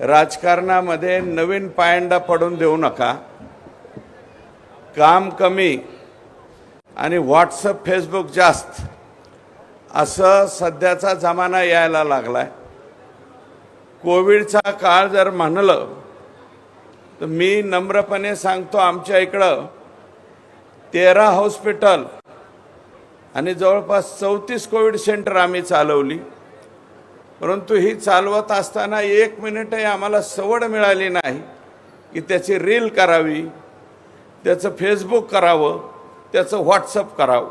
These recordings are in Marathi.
राजकारणामध्ये नवीन पायंडा पडून देऊ नका. काम कमी आणि व्हॉट्सअप फेसबुक जास्त. असं सध्याचा जमाना यायला लागलाय. कोविडचा काळ जर म्हणलं तर मी नम्रपणे सांगतो आमच्या इकडं तेरा हॉस्पिटल आणि जवळपास चौतीस कोविड सेंटर आम्ही चालवली. परंतु ही चालवत असताना एक मिनिटही आम्हाला सवड मिळाली नाही की त्याची रील करावी त्याचं फेसबुक करावं त्याचं व्हॉट्सअप करावं.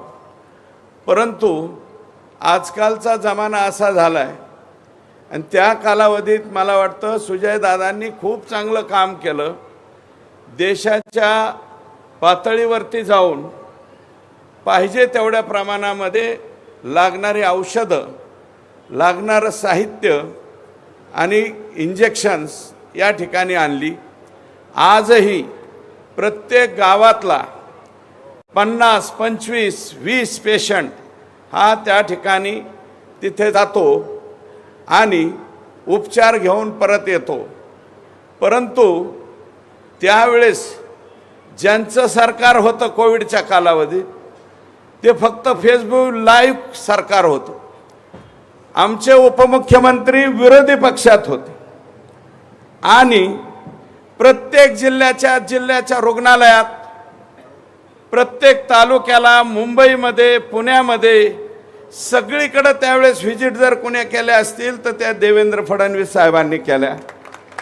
परंतु आजकालचा जमाना असा झाला आहे आणि त्या कालावधीत मला वाटतं सुजयदादांनी खूप चांगलं काम केलं. देशाच्या पातळीवरती जाऊन पाहिजे तेवढ्या प्रमाणामध्ये लागणारी औषधं लागणारं साहित्य आणि इंजेक्शन्स या ठिकाणी आणली. आजही प्रत्येक गावातला पन्नास पंचवीस वीस पेशंट हा त्या ठिकाणी तिथे जातो आणि उपचार घेऊन परत येतो. परंतु त्यावेळेस ज्यांचं सरकार होतं कोविडच्या कालावधीत ते फक्त फेसबुक लाईव्ह सरकार होतं. आमचे उपमुख्यमंत्री विरोधी पक्षात होते. आणि प्रत्येक जिल्ह्याच्या जिल्ह्याच्या रुग्णालयात प्रत्येक तालुक्याला मुंबईमध्ये पुण्यामध्ये सगळीकडं त्यावेळेस व्हिजिट जर कुणी केल्या असतील तर त्या देवेंद्र फडणवीस साहेबांनी केल्या.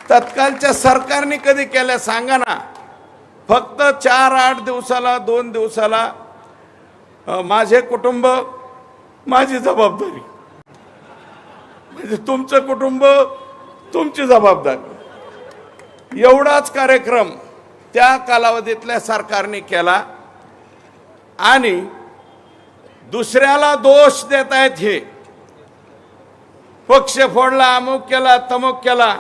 तत्कालच्या सरकारने कधी केल्या सांगा ना. फक्त चार आठ दिवसाला दोन दिवसाला माझे कुटुंब माझी जबाबदारी. म्हणजे तुमचं कुटुंब तुमची जबाबदारी. एवढाच कार्यक्रम त्या कालावधीतल्या सरकारने केला आणि दुसऱ्याला दोष देत आहेत हे. पक्ष फोडला अमुक केला तमुक केला.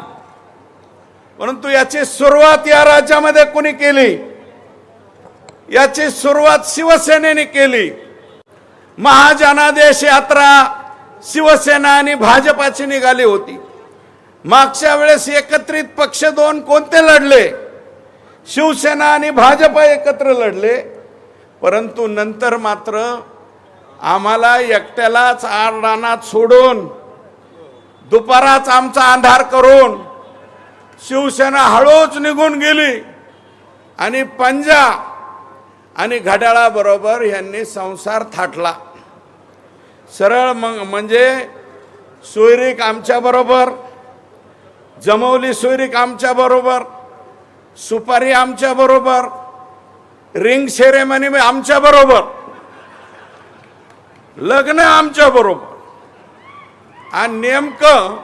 परंतु याची सुरुवात या राज्यामध्ये कोणी केली? याची सुरुवात शिवसेनेने केली. महाजनादेश यात्रा शिवसेना आणि भाजपाची निघाली होती. मागच्या वेळेस एकत्रित पक्ष दोन कोणते लढले? शिवसेना आणि भाजप एकत्र लढले. परंतु नंतर मात्र आम्हाला एकट्यालाच आरडानात सोडून दुपाराच आमचा अंधार करून शिवसेना हळूच निघून गेली. आणि पंजा आणि घड्याळाबरोबर यांनी संसार थाटला. सरळ मग म्हणजे सोयरीक आमच्या बरोबर जमवली सोयरीक आमच्या बरोबर सुपारी आमच्या बरोबर रिंग सेरेमनी आमच्या बरोबर लग्न आमच्या बरोबर. आणि नेमकं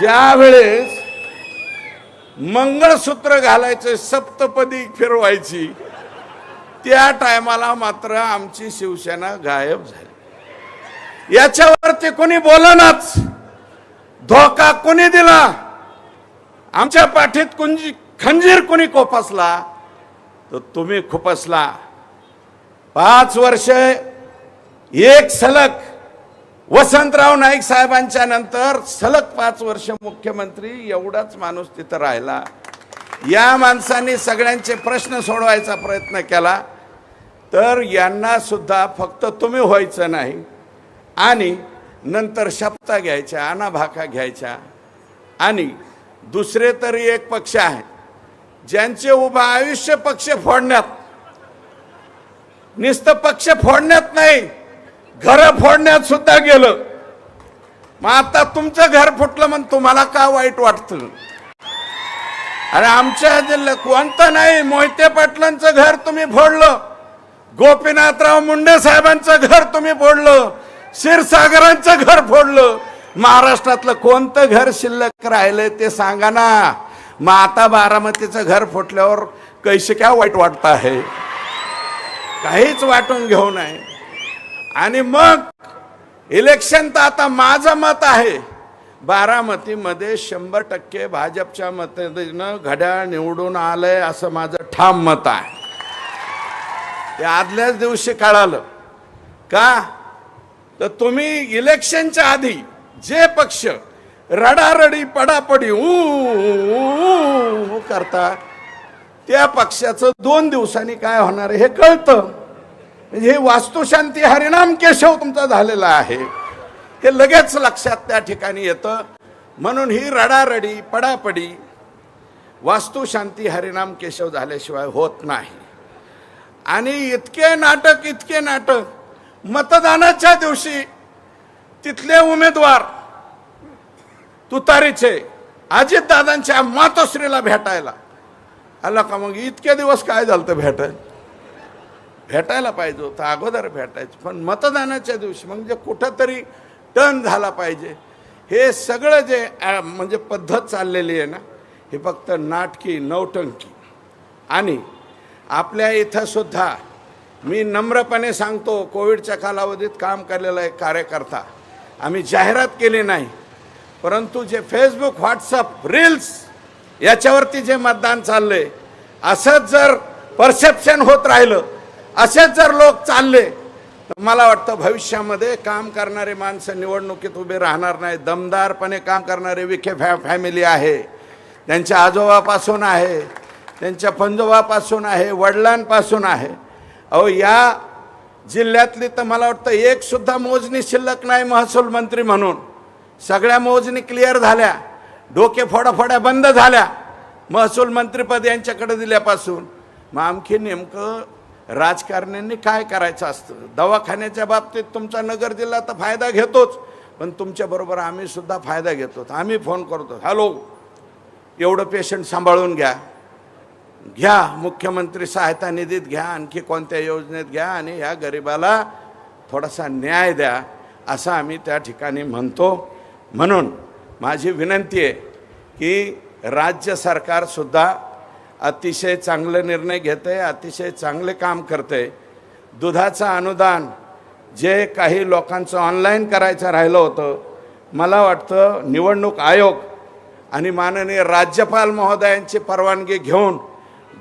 ज्या वेळेस मंगळसूत्र घालायचं सप्तपदी फिरवायची त्या टायमाला मात्र आमची शिवसेना गायब झाली. याच्यावरती कोणी बोलनाच. धोका कोणी दिला? आमच्या पाठीत कुंजी खंजीर कोणी कोपसला? तर तुम्ही खुपसला. पाच वर्ष एक सलग वसंतराव नाईक साहेबांच्या नंतर सलग पाच वर्ष मुख्यमंत्री एवढाच माणूस तिथं राहिला. या माणसांनी सगळ्यांचे प्रश्न सोडवायचा प्रयत्न केला. तर यांना सुद्धा फक्त तुम्ही व्हायचं नाही. आणि नंतर शपथा घ्यायच्या अनाभाका घ्यायच्या. आणि दुसरे तरी एक पक्ष आहे ज्यांचे उभं आयुष्य पक्ष फोडण्यात नुसतं पक्ष फोडण्यात नाही घर फोडण्यात सुद्धा गेलं. मग आता तुमचं घर फुटलं म्हणून तुम्हाला का वाईट वाटतं? अरे आमच्या जिल्ह्यात कोणतं नाही मोहिते पाटलांचं घर तुम्ही फोडलं. गोपीनाथराव मुंडे साहेबांचं घर तुम्ही फोडलं क्षीरसागरांचं घर फोडलं. महाराष्ट्रातलं कोणतं घर शिल्लक राहिलंय ते सांगा ना. मग आता बारामतीचं घर फुटल्यावर कैसे काय वाईट वाटत आहे? काहीच वाटून घेऊ नये. आणि मग इलेक्शन तर आता माझं मत आहे. बारामतीमध्ये शंभर टक्के भाजपच्या मतेनं घड्याळ निवडून आलंय असं माझं ठाम मत आहे. ते आदल्याच दिवशी कळालं. का? तर तुम्ही इलेक्शनच्या आधी जे पक्ष रडारडी पडापडी ऊ करता त्या पक्षाचं दोन दिवसांनी काय होणार हे कळतं. म्हणजे हे वास्तुशांती हरिनाम केशव तुमचा झालेला आहे. हे लगेच लक्षात त्या ठिकाणी येतं. म्हणून ही रडारडी पडापडी वास्तुशांती हरिनाम केशव झाल्याशिवाय होत नाही. आणि इतके नाटक इतके नाटक. मतदानाच्या दिवशी तिथले उमेदवार तुतारीचे अजितदादांच्या मातोश्रीला भेटायला. आला का मग इतके दिवस काय झालं तर भेटायला भेटायला पाहिजे होतं अगोदर भेटायचं. पण मतदानाच्या दिवशी म्हणजे कुठंतरी टर्न झाला पाहिजे. हे सगळं जे म्हणजे पद्धत चाललेली आहे ना हे फक्त नाटकी नवटंकी आणि आपल्या इथंसुद्धा मी नम्रपणे सांगतो कोविडच्या कालावधीत काम केलेला एक कार्यकर्ता आम्ही जाहिरात केली नाही परंतु जे फेसबुक व्हॉट्सअप रील्स याच्यावरती जे मतदान चाललंय असंच जर परसेप्शन होत राहिलं असेच जर लोक चालले तर मला वाटतं भविष्यामध्ये काम करणारे माणसं निवडणुकीत उभे राहणार नाही दमदारपणे काम करणारे विखे फॅ फॅमिली आहे. त्यांच्या आजोबापासून आहे. त्यांच्या पंजोबापासून आहे वडिलांपासून आहे. अहो या जिल्ह्यातली तर मला वाटतं एकसुद्धा मोजणी शिल्लक नाही महसूल मंत्री म्हणून. सगळ्या मोजणी क्लिअर झाल्या. डोके फोडाफोड्या बंद झाल्या. महसूल मंत्रीपद यांच्याकडे दिल्यापासून. मग आणखी नेमकं राजकारण्यांनी काय करायचं असतं? दवाखान्याच्या बाबतीत तुमचा नगर जिल्हा तर फायदा घेतोच पण तुमच्याबरोबर आम्हीसुद्धा फायदा घेतो आम्ही फोन करतो हॅलो एवढं पेशंट सांभाळून घ्या. घ्या मुख्यमंत्री सहायता निधीत घ्या आणखी कोणत्या योजनेत घ्या आणि ह्या गरिबाला थोडासा न्याय द्या असं आम्ही त्या ठिकाणी म्हणतो. म्हणून माझी विनंती आहे की राज्य सरकारसुद्धा अतिशय चांगले निर्णय घेतं आहे अतिशय चांगले काम करतं आहे दुधाचं अनुदान जे काही लोकांचं ऑनलाईन करायचं राहिलं होतं मला वाटतं निवडणूक आयोग आणि माननीय राज्यपाल महोदयांची परवानगी घेऊन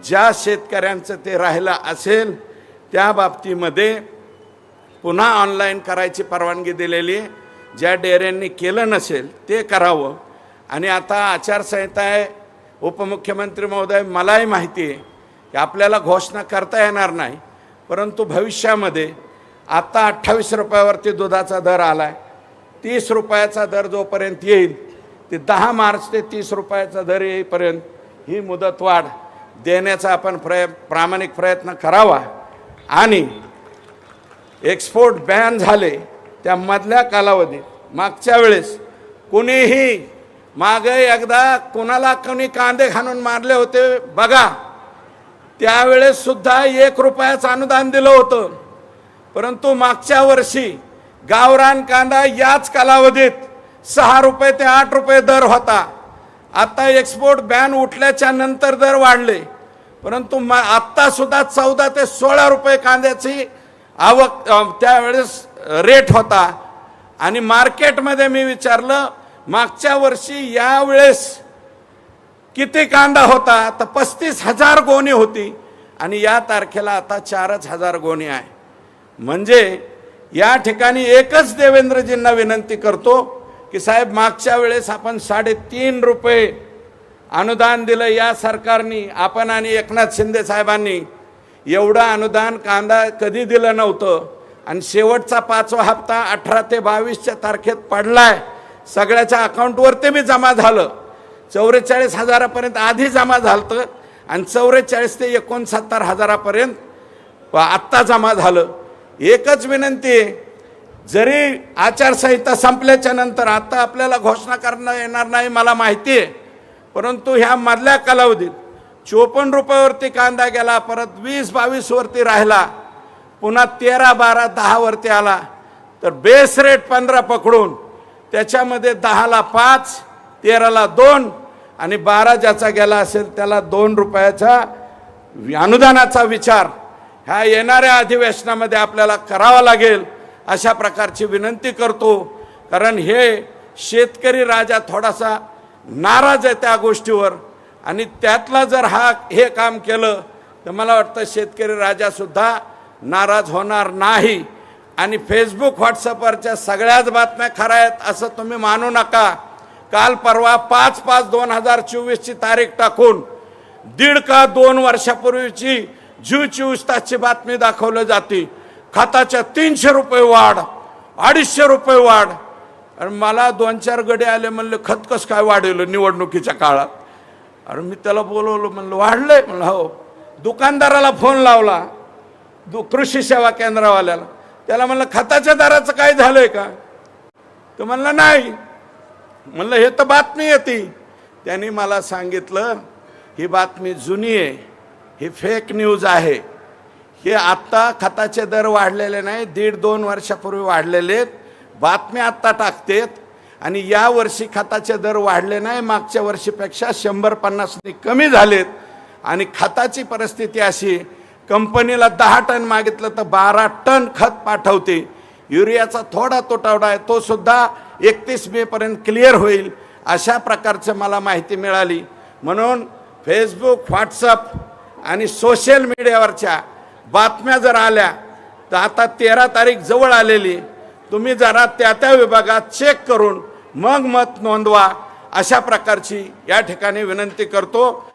ज्या शेतकऱ्यांचं ते राहिलं असेल त्या बाबतीमध्ये पुन्हा ऑनलाईन करायची परवानगी दिलेली. आहे ज्या डेअऱ्यांनी केलं नसेल ते करावं. आणि आता आचारसंहिता आहे. उपमुख्यमंत्री महोदय मलाही माहिती आहे की आपल्याला घोषणा करता येणार नाही. परंतु भविष्यामध्ये आत्ता अठ्ठावीस रुपयावरती दुधाचा दर आला आहे तीस रुपयाचा दर जोपर्यंत येईल ते दहा मार्च ते तीस रुपयाचा दर येईपर्यंत ही मुदतवाढ देण्याचा आपण प्रय प्रामाणिक प्रयत्न करावा. आणि एक्सपोर्ट बॅन झाले त्या मधल्या कालावधीत मागच्या वेळेस कुणीही मागे एकदा कोणाला कोणी कांदे खाणून मारले होते बघा. त्यावेळेस सुद्धा एक रुपयाचं अनुदान दिलं होतं. परंतु मागच्या वर्षी गावरान कांदा याच कालावधीत सहा रुपये ते आठ रुपये दर होता. आता एक्सपोर्ट बॅन उठल्याच्या नंतर दर वाढले. परंतु म आत्ता सुद्धा चौदा ते सोळा रुपये कांद्याची आवक त्यावेळेस रेट होता. आणि मार्केटमध्ये मी विचारलं मागच्या वर्षी यावेळेस किती कांदा होता? तर पस्तीस हजार गोणी होती. आणि या तारखेला आता चारच हजार गोणी आहे. म्हणजे या ठिकाणी एकच देवेंद्रजींना विनंती करतो की साहेब मागच्या वेळेस आपण साडेतीन रुपये अनुदान दिलं या सरकारनी आपण आणि एकनाथ शिंदे साहेबांनी. एवढं अनुदान कांदा कधी दिलं नव्हतं आणि शेवटचा पाचवा हप्ता अठरा ते बावीसच्या तारखेत पडलाय. सगळ्याच्या अकाउंटवरती बी जमा झालं. चौवेचाळीस हजारापर्यंत आधी जमा झालं आणि चौवेचाळीस ते एकोणसत्तर हजारापर्यंत आत्ता जमा झालं. एकच विनंती आहे जरी आचारसंहिता संपल्याच्या नंतर आता आपल्याला घोषणा करणं येणार नाही मला माहिती आहे. परंतु ह्या मधल्या कालावधीत चोपन्न रुपयावरती कांदा गेला परत वीस बावीसवरती राहिला पुन्हा तेरा बारा दहावरती आला. तर बेस रेट पंधरा पकडून त्याच्यामध्ये दहाला पाच तेराला दोन आणि बारा ज्याचा गेला असेल त्याला दोन रुपयाचा अनुदानाचा विचार. ह्या येणाऱ्या अधिवेशनामध्ये आपल्याला करावा लागेल. अशा प्रकारची विनंती करतो. कारण हे शेतकरी राजा थोडासा नाराज आहे त्या गोष्टीवर. आणि त्यातला जर हा हे काम केलं तर मला वाटतं शेतकरी राजासुद्धा नाराज होणार नाही. आणि फेसबुक व्हॉट्सअपवरच्या सगळ्याच बातम्या खऱ्या आहेत असं तुम्ही मानू नका. काल परवा पाच पाच दोन हजार चोवीसची तारीख टाकून दीड का दोन वर्षापूर्वीची जीव चोवीस तासची बातमी दाखवली जाते. खताच्या तीनशे रुपये वाढ अडीचशे रुपये वाढ. आणि मला दोन चार गडे आले म्हणले खत कसं काय वाढवलं निवडणुकीच्या काळात? अरे मी त्याला बोलवलं म्हणलं वाढलंय म्हणलं हो. दुकानदाराला फोन लावला दु कृषी सेवा केंद्रावाल्याला. त्याला म्हणलं खताच्या दराचं काय झालंय का? तो म्हणला नाही. म्हणलं हे तर बातमी येते त्यांनी मला सांगितलं ही बातमी जुनी आहे ही फेक न्यूज आहे. हे आत्ता खताचे दर वाढलेले नाही दीड दोन वर्षापूर्वी वाढलेले आहेत. बातम्या आत्ता टाकतेत आणि या वर्षी खताचे दर वाढले नाही मागच्या वर्षीपेक्षा शंभर पन्नासने कमी झालेत. आणि खताची परिस्थिती अशी कंपनीला दहा टन मागितलं तर बारा टन खत पाठवते. युरियाचा थोडा तुटवडा आहे तो सुद्धा एकतीस मे पर्यंत क्लिअर होईल अशा प्रकारचं मला माहिती मिळाली. म्हणून फेसबुक व्हॉट्सअप आणि सोशल मीडियावरच्या बातम्या जर आल्या तर आता तेरा तारीख जवळ आलेली तुम्ही जरा त्या त्या विभागात चेक करून मग मत नोंदवा. अशा प्रकारची या ठिकाणी विनंती करतो.